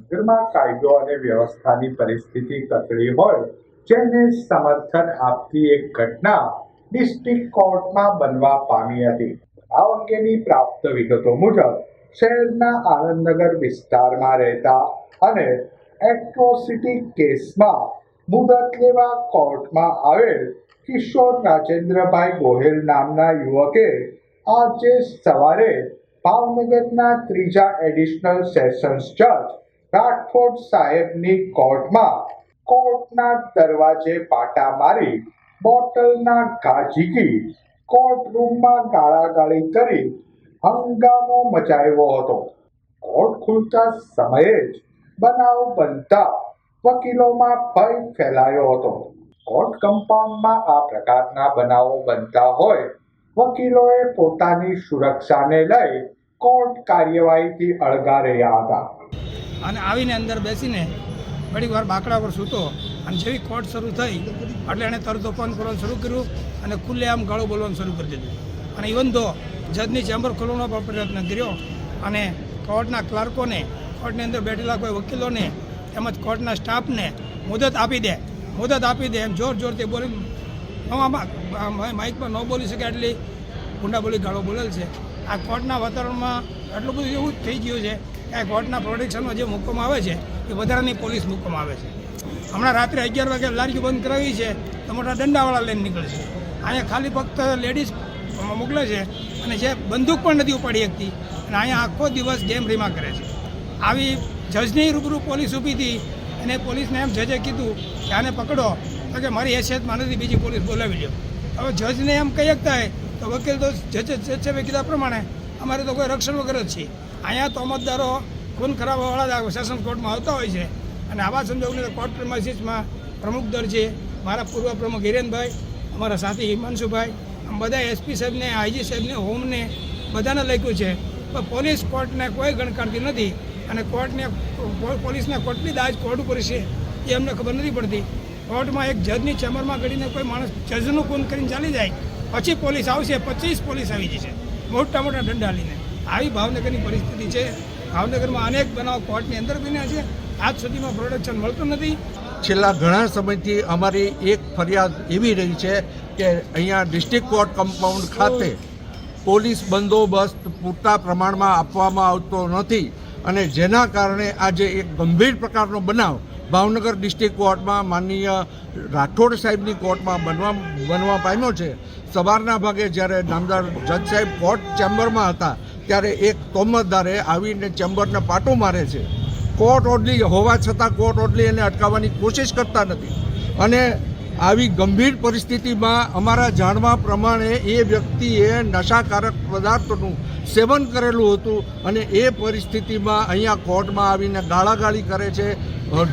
ભાવનગરમાં કાયદો અને વ્યવસ્થાની પરિસ્થિતિ કથળી હોય જેને સમર્થન આપતી એક ઘટના ડિસ્ટ્રિક્ટ કોર્ટમાં બનવા પામી હતી. આ અંગેની પ્રાપ્ત વિગતો મુજબ, શહેરના આનંદનગર વિસ્તારમાં રહેતા અને એટ્રોસિટી કેસમાં મુદત લેવા કોર્ટમાં આવેલ કિશોર રાજેન્દ્રભાઈ ગોહેલ નામના યુવકે આજે સવારે ભાવનગરના ત્રીજા એડિશનલ સેશન્સ જજ રાઠોડ સાહેબની કોર્ટમાં, કોર્ટના દરવાજે પાટા મારી, બોટલના ઝીકી કોર્ટ રૂમમાં ગાળાગાળી કરી હંગામો મચાવ્યો હતો. કોર્ટ ખુલતા સમયે જ બનાવ બનતા વકીલોમાં ભય ફેલાયો હતો. કોર્ટ કમ્પાઉન્ડમાં આ પ્રકારના બનાવો બનતા હોય, વકીલોએ પોતાની સુરક્ષાને લઈ કોર્ટ કાર્યવાહીથી અળગા રહ્યા હતા. અને આવીને અંદર બેસીને ઘણી વાર બાકડા પર સૂતો અને જેવી કોર્ટ શરૂ થઈ એટલે એણે તરત ઓપન કરવાનું શરૂ કર્યું અને ખુલ્લે આમ ગાળો બોલવાનું શરૂ કરી દીધું. અને ઇવન તો જજની ચેમ્બર ખોલવાનો પણ પ્રયત્ન કર્યો અને કોર્ટના ક્લાર્કોને કોર્ટની અંદર બેઠેલા કોઈ વકીલોને, તેમજ કોર્ટના સ્ટાફને મુદત આપી દે, મુદત આપી દે એમ જોર જોરથી બોલી માઇકમાં ન બોલી શકે એટલી ગુંડા બોલી ગાળો બોલેલ છે. આ કોર્ટના વાતાવરણમાં એટલું બધું એવું જ થઈ ગયું છે આ કોર્ટના પ્રોટેક્શનમાં જે મૂકવામાં આવે છે, એ વધારાની પોલીસ મૂકવામાં આવે છે. હમણાં રાત્રે અગિયાર વાગે લારીઓ બંધ કરાવી છે, તો મોટા દંડાવાળા લઈને નીકળે છે. અહીંયા ખાલી ફક્ત લેડીઝ મોકલે છે, અને જે બંદૂક પણ નથી ઉપાડી શકતી, અને અહીંયા આખો દિવસ ગેમ રીમા કરે છે. આવી જજની રૂબરૂ પોલીસ ઊભી હતી, અને પોલીસને એમ જજે કીધું કે આને પકડો, તો કે મારી હેસિયતમાં નથી, બીજી પોલીસ બોલાવી લ્યો. હવે જજને એમ કહી શકતા હોય, તો વકીલ તો જજ, જજે કીધા પ્રમાણે, અમારે તો કોઈ રક્ષણ વગર જ છે અહીંયા તોમતદારો ખૂન ખરાબવાળા સેશન કોર્ટમાં આવતા હોય છે. અને આવા સંજોગોને કોર્ટ પ્રિમાઇસીસમાં પ્રમુખ દર છે મારા પૂર્વ પ્રમુખ હિરેનભાઈ, અમારા સાથી હિમાંશુભાઈ, આમ બધા એસપી સાહેબને, આઈજી સાહેબને, હોમને બધાને લખ્યું છે. પણ પોલીસ કોર્ટને કોઈ ગણકારતી નથી અને કોર્ટને પોલીસને કોર્ટની દાજ કોર્ટ ઉપર છે એ અમને ખબર નથી પડતી. કોર્ટમાં એક જજની ચેમ્બરમાં ગળીને કોઈ માણસ જજનું ખૂન કરીને ચાલી જાય. પછી પોલીસ આવશે, પચીસ પોલીસ આવી જશે. મોટા મોટા દંડા લઈને. આવી ભાવનગરની પરિસ્થિતિ છે. ભાવનગરમાં અનેક બનાવ કોર્ટની અંદર બન્યા છે. આજ સુધીમાં પ્રોડક્શન મળતું નથી. છેલ્લા ઘણા સમયથી અમારી એક ફરિયાદ એવી રહી છે કે અહીંયા ડિસ્ટ્રિક્ટ કોર્ટ કમ્પાઉન્ડ ખાતે પોલીસ બંદોબસ્ત પૂરતા પ્રમાણમાં આપવામાં આવતો નથી અને જેના કારણે આજે એક ગંભીર પ્રકારનો બનાવ ભાવનગર ડિસ્ટ્રિક્ટ કોર્ટમાં માનનીય રાઠોડ સાહેબની કોર્ટમાં બનવા બનવા પામ્યો છે. સવારના ભાગે જ્યારે નામદાર જજ સાહેબ કોર્ટ ચેમ્બરમાં હતા ત્યારે એક તોમતદારે આવીને ચેમ્બરને પાટો મારે છે. કોર્ટ ઓડલી હોવા છતાં કોર્ટ ઓડલી એને અટકાવવાની કોશિશ કરતા નથી. અને આવી ગંભીર પરિસ્થિતિમાં અમારા જાણવા પ્રમાણે એ વ્યક્તિએ નશાકારક પદાર્થોનું સેવન કરેલું હતું અને એ પરિસ્થિતિમાં અહીંયા કોર્ટમાં આવીને ગાળાગાળી કરે છે,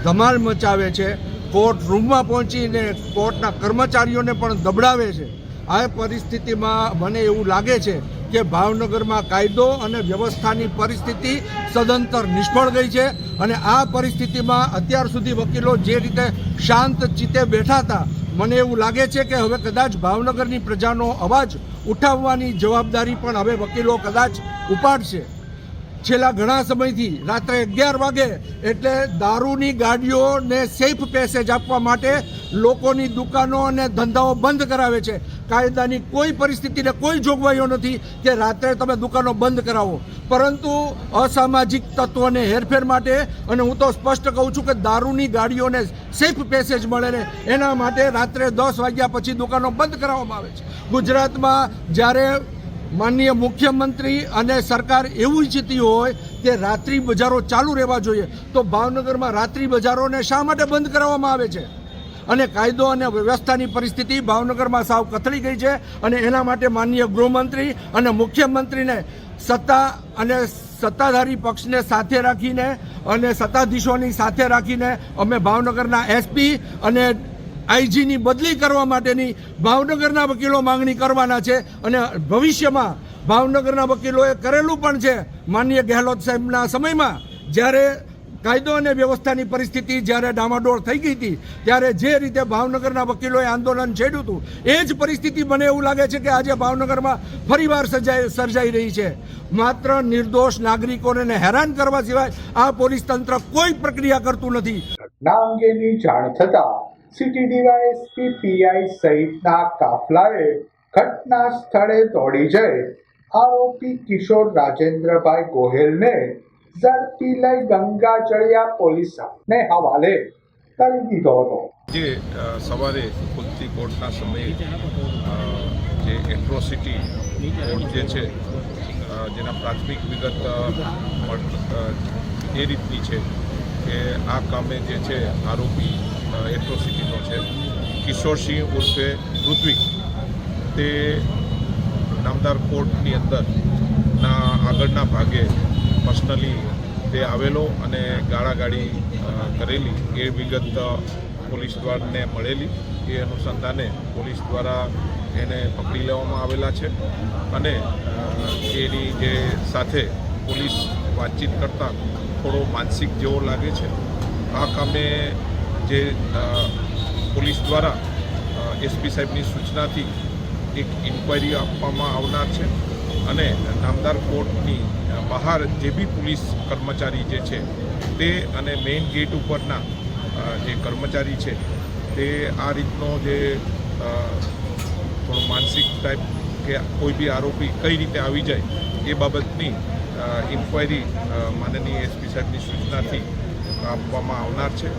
ધમાલ મચાવે છે. કોર્ટ રૂમમાં પહોંચીને કોર્ટના કર્મચારીઓને પણ દબડાવે છે. આ પરિસ્થિતિમાં મને એવું લાગે છે કે ભાવનગરમાં કાયદો અને વ્યવસ્થાની પરિસ્થિતિ સદંતર નિષ્ફળ ગઈ છે અને આ પરિસ્થિતિમાં અત્યાર સુધી વકીલો જે રીતે શાંત ચિત્તે બેઠા હતા, મને એવું લાગે છે કે હવે કદાચ ભાવનગરની પ્રજાનો અવાજ ઉઠાવવાની જવાબદારી પણ હવે વકીલો કદાચ ઉપાડશે. છેલ્લા ઘણા સમયથી રાત્રે અગિયાર વાગે એટલે દારૂની ગાડીઓને સેફ પેસેજ આપવા માટે લોકોની દુકાનો અને ધંધાઓ બંધ કરાવે છે. કાયદાની કોઈ પરિસ્થિતિને કોઈ જોગવાઈઓ નથી કે રાત્રે તમે દુકાનો બંધ કરાવો. પરંતુ અસામાજિક તત્વોને હેરફેર માટે, અને હું તો સ્પષ્ટ કહું છું કે દારૂની ગાડીઓને સેફ પેસેજ મળે ને એના માટે રાત્રે દસ વાગ્યા પછી દુકાનો બંધ કરાવવામાં આવે છે. ગુજરાતમાં જ્યારે માનનીય મુખ્યમંત્રી અને સરકાર એવું ઈચ્છતી હોય કે રાત્રિ બજારો ચાલુ રહેવા જોઈએ, તો ભાવનગરમાં રાત્રિ બજારોને શા માટે બંધ કરવામાં આવે છે? અને કાયદો અને વ્યવસ્થાની પરિસ્થિતિ ભાવનગરમાં સાવ કથળી ગઈ છે અને એના માટે માનનીય ગૃહમંત્રી અને મુખ્યમંત્રીને સત્તા અને સત્તાધારી પક્ષને સાથે રાખીને અને સત્તાધીશોની સાથે રાખીને અમે ભાવનગરના એસપી અને આઈજીની બદલી કરવા માટેની ભાવનગરના વકીલો માંગણી કરવાના છે અને ભવિષ્યમાં ભાવનગરના વકીલોએ કરેલું પણ છે. માનનીય ગેહલોત સાહેબના સમયમાં જ્યારે કાયદો અને વ્યવસ્થાની પરિસ્થિતિ જ્યારે ડામાડોળ થઈ ગઈ હતી, ત્યારે જે રીતે ભાવનગરના વકીલોએ આંદોલન છેડ્યું હતું, એ જ પરિસ્થિતિ મને એવું લાગે છે કે આજે ભાવનગરમાં ફરીવાર સર્જાઈ સર્જાઈ રહી છે. માત્ર નિર્દોષ નાગરિકોને હેરાન કરવા સિવાય આ પોલીસ તંત્ર કોઈ પ્રક્રિયા કરતું નથી. ઘટના અંગેની જાણ થતાં સિટી ડીવાયએસપી પીઆઈ સહિતના કાફલાએ ઘટના સ્થળે દોડી જઈ આરોપી કિશોર રાજેન્દ્રભાઈ ગોહેલને ઝડપી લઈ ગંગાજળિયા પોલીસને હવાલે કરી દીધો હતો. જે સવારે ખુલતી કોર્ટના સમયે જે એટ્રોસિટી કોર્ટ જે છે જેના પ્રાથમિક વિગત એ રીતની છે કે આ કામે જે છે આરોપી એટ્રોસિટીનો છે, કિશોરસિંહ ઉર્ફે ઋત્વિક. તે નામદાર કોર્ટની અંદર ના આગળના ભાગે પર્સનલી તે આવેલો અને ગાળાગાળી કરેલી. એ વિગત પોલીસ દ્વારને મળેલી. એ અનુસંધાને પોલીસ દ્વારા એને પકડી લેવામાં આવેલા છે. અને એની જે સાથે પોલીસ વાતચીત કરતાં થોડો માનસિક જેવો લાગે છે. આ કામે જે પોલીસ દ્વારા એસપી સાહેબની સૂચનાથી એક ઇન્ક્વાયરી આપવામાં આવનાર છે અને નામદાર કોર્ટની બહાર જે બી પોલીસ કર્મચારી જે છે તે અને મેઇન ગેટ ઉપરના જે કર્મચારી છે તે આ રીતનો જે થોડો માનસિક ટાઈપ કે કોઈ બી આરોપી કઈ રીતે આવી જાય એ બાબતની ઇન્ક્વાયરી માનનીય એસપી સાહેબની સૂચનાથી આપવામાં આવનાર છે.